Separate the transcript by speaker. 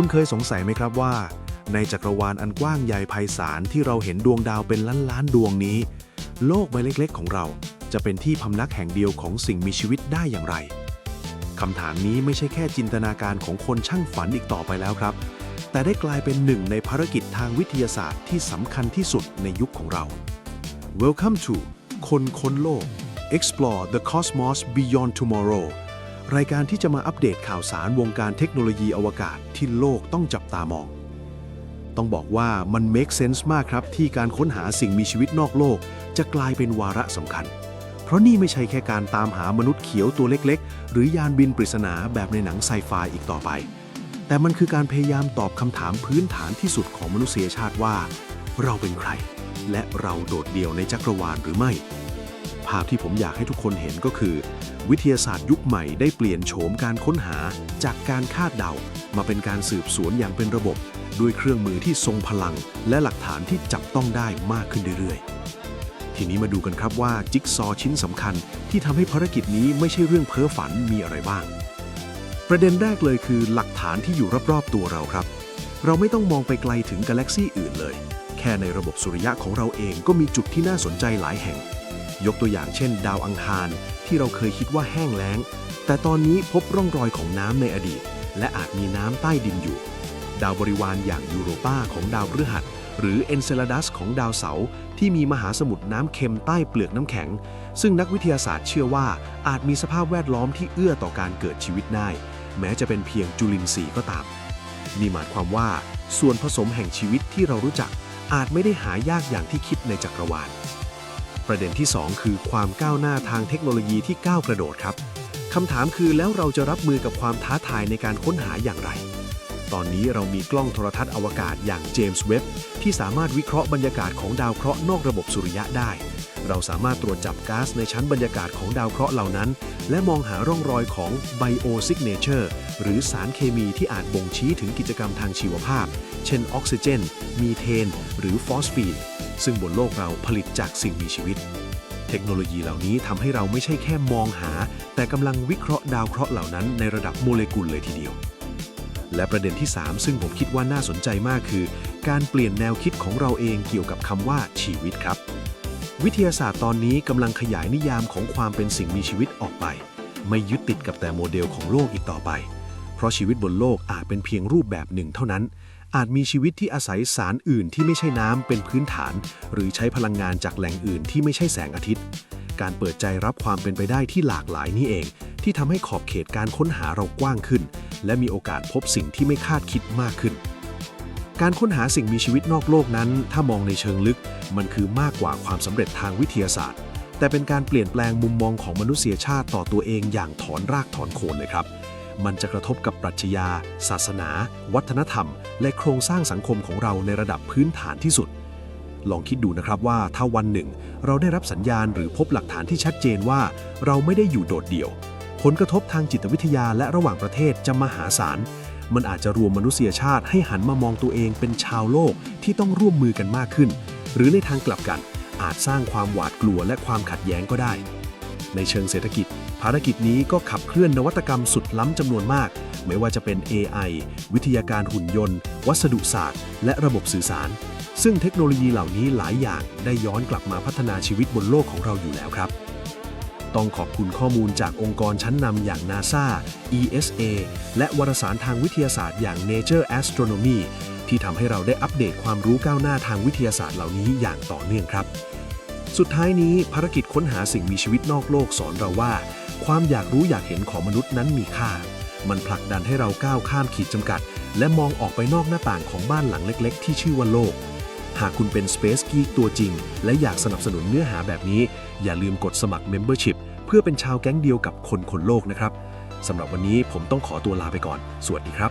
Speaker 1: คุณเคยสงสัยไหมครับว่า ในจักรวาลอันกว้างใหญ่ไพศาลที่เราเห็นดวงดาวเป็นล้านล้านๆดวงนี้ โลกใบเล็กๆ ของเรา จะเป็นที่พำนักแห่งเดียวของสิ่งมีชีวิตได้อย่างไรคำถามนี้ไม่ใช่แค่จินตนาการของคนช่างฝันอีกต่อไปแล้วครับ แต่ได้กลายเป็นหนึ่งในภารกิจทางวิทยาศาสตร์ที่สำคัญที่สุดในยุคของเรา Welcome to คนค้นโลก Explore the Cosmos Beyond Tomorrow รายการที่จะมาอัปเดตข่าวสารวงการเทคโนโลยีอวกาศที่โลกต้องจับตามอง ต้องบอกว่ามัน make sense มากครับ ที่การค้นหาสิ่งมีชีวิตนอกโลก จะกลายเป็นวาระสำคัญ เพราะนี่ไม่ใช่แค่การตามหามนุษย์เขียวตัวเล็กๆ หรือยานบินปริศนาแบบในหนังไซไฟอีกต่อไป แต่มันคือการพยายามตอบคำถามพื้นฐานที่สุดของมนุษยชาติว่า เราเป็นใคร และเราโดดเดี่ยวในจักรวาลหรือไม่ ภาพที่ผมอยากให้ทุกคนเห็นก็คือ วิทยาศาสตร์ยุคใหม่ได้เปลี่ยนโฉมการค้นหาจากการคาดเดา มาเป็นการสืบสวนอย่างเป็นระบบ ด้วยเครื่องมือที่ทรงพลัง และหลักฐานที่จับต้องได้มากขึ้นเรื่อยๆ ทีนี้มาดูกันครับว่าจิ๊กซอว์ชิ้นสำคัญที่ทำให้ภารกิจนี้ไม่ใช่เรื่องเพ้อฝันมีอะไรบ้าง ประเด็นแรกเลยคือหลักฐานที่อยู่รอบๆตัวเราครับ เราไม่ต้องมองไปไกลถึงกาแล็กซี่อื่นเลย แค่ในระบบสุริยะของเราเองก็มีจุดที่น่าสนใจหลายแห่ง ยกตัวอย่างเช่น ดาวอังคารที่เราเคยคิดว่าแห้งแล้ง แต่ตอนนี้พบร่องรอยของน้ำในอดีต และอาจมีน้ำใต้ดินอยู่ ดาวบริวารอย่างยูโรปาของดาวพฤหัส หรือเอนเซลาดัสของดาวเสาร์ที่มีมหาสมุทรน้ำเค็มใต้เปลือกน้ำแข็ง ซึ่งนักวิทยาศาสตร์เชื่อว่าอาจมีสภาพแวดล้อมที่เอื้อต่อการเกิดชีวิตได้ แม้จะเป็นเพียงจุลินทรีย์ก็ตามนี่หมายความว่า ส่วนผสมแห่งชีวิตที่เรารู้จักอาจไม่ได้หายากอย่างที่คิดในจักรวาล ประเด็นที่ 2 คือความก้าวหน้าทางเทคโนโลยีที่ก้าวกระโดดครับคำถามคือแล้วเราจะรับมือกับความท้าทายในการค้นหาอย่างไร ตอนนี้เรามีกล้องโทรทัศน์อวกาศอย่างเจมส์เว็บที่สามารถวิเคราะห์บรรยากาศของดาวเคราะห์นอกระบบสุริยะได้ เราสามารถตรวจจับก๊าซในชั้นบรรยากาศของดาวเคราะห์เหล่านั้น และมองหาร่องรอยของไบโอซิกเนเจอร์หรือสารเคมีที่อาจบ่งชี้ถึงกิจกรรมทางชีวภาพ เช่นออกซิเจน มีเทน หรือฟอสฟีน ซึ่งบนโลกเราผลิตจากสิ่งมีชีวิตเทคโนโลยีเหล่านี้ทำให้เราไม่ใช่แค่มองหา แต่กำลังวิเคราะห์ดาวเคราะห์เหล่านั้นในระดับโมเลกุลเลยทีเดียว และประเด็นที่ 3 ซึ่งผมคิดว่าน่าสนใจมากคือ การเปลี่ยนแนวคิดของเราเองเกี่ยวกับคำว่าชีวิตครับ วิทยาศาสตร์ตอนนี้กำลังขยายนิยามของความเป็นสิ่งมีชีวิตออกไป ไม่ยึดติดกับแต่โมเดลของโลกอีกต่อไป เพราะชีวิตบนโลกอาจเป็นเพียงรูปแบบหนึ่งเท่านั้น อาจมีชีวิตที่อาศัยสารอื่นที่ไม่ใช่น้ำเป็นพื้นฐาน หรือใช้พลังงานจากแหล่งอื่นที่ไม่ใช่แสงอาทิตย์ การเปิดใจรับความเป็นไปได้ที่หลากหลายนี่เอง ที่ทำให้ขอบเขตการค้นหาเรากว้างขึ้น และมีโอกาสพบสิ่งที่ไม่คาดคิดมากขึ้น การค้นหาสิ่งมีชีวิตนอกโลกนั้น ถ้ามองในเชิงลึก มันคือมากกว่าความสำเร็จทางวิทยาศาสตร์ แต่เป็นการเปลี่ยนแปลงมุมมองของมนุษยชาติต่อตัวเองอย่างถอนรากถอนโคนเลยครับ มันจะกระทบกับปรัชญา ศาสนา วัฒนธรรม และโครงสร้างสังคมของเราในระดับพื้นฐานที่สุด ลองคิดดูนะครับว่าถ้าวันหนึ่ง เราได้รับสัญญาณหรือพบหลักฐานที่ชัดเจนว่า เราไม่ได้อยู่โดดเดี่ยว ผลกระทบทางจิตวิทยาและระหว่างประเทศจะมหาศาล มันอาจจะรวมมนุษยชาติให้หันมามองตัวเองเป็นชาวโลกที่ต้องร่วมมือกันมากขึ้น หรือในทางกลับกัน อาจสร้างความหวาดกลัวและความขัดแย้งก็ได้ ในเชิงเศรษฐกิจ ภารกิจนี้ก็ขับเคลื่อนนวัตกรรมสุดล้ำจำนวนมาก ไม่ว่าจะเป็น AI วิทยาการหุ่นยนต์ วัสดุศาสตร์ และระบบสื่อสาร ซึ่งเทคโนโลยีเหล่านี้หลายอย่างได้ย้อนกลับมาพัฒนาชีวิตบนโลกของเราอยู่แล้วครับ ต้องขอบคุณข้อมูลจากองค์กรชั้นนำอย่าง NASA ESA และวารสารทางวิทยาศาสตร์อย่าง Nature Astronomy ที่ทำให้เราได้อัปเดตความรู้ก้าวหน้าทางวิทยาศาสตร์เหล่านี้อย่างต่อเนื่องครับ สุดท้ายนี้ภารกิจค้นหาสิ่งมีชีวิตนอกโลกสอนเราว่า ความอยากรู้อยากเห็นของมนุษย์นั้นมีค่า มันผลักดันให้เราก้าวข้ามขีดจำกัด และมองออกไปนอกหน้าต่างของบ้านหลังเล็ก ๆ ที่ชื่อว่าโลก หากคุณเป็น Space Geek ตัวจริง และอยากสนับสนุนเนื้อหาแบบนี้ อย่าลืมกดสมัคร Membership เพื่อเป็นชาวแก๊งเดียวกับคนคนโลกนะครับสำหรับวันนี้ผมต้องขอตัวลาไปก่อน สวัสดีครับ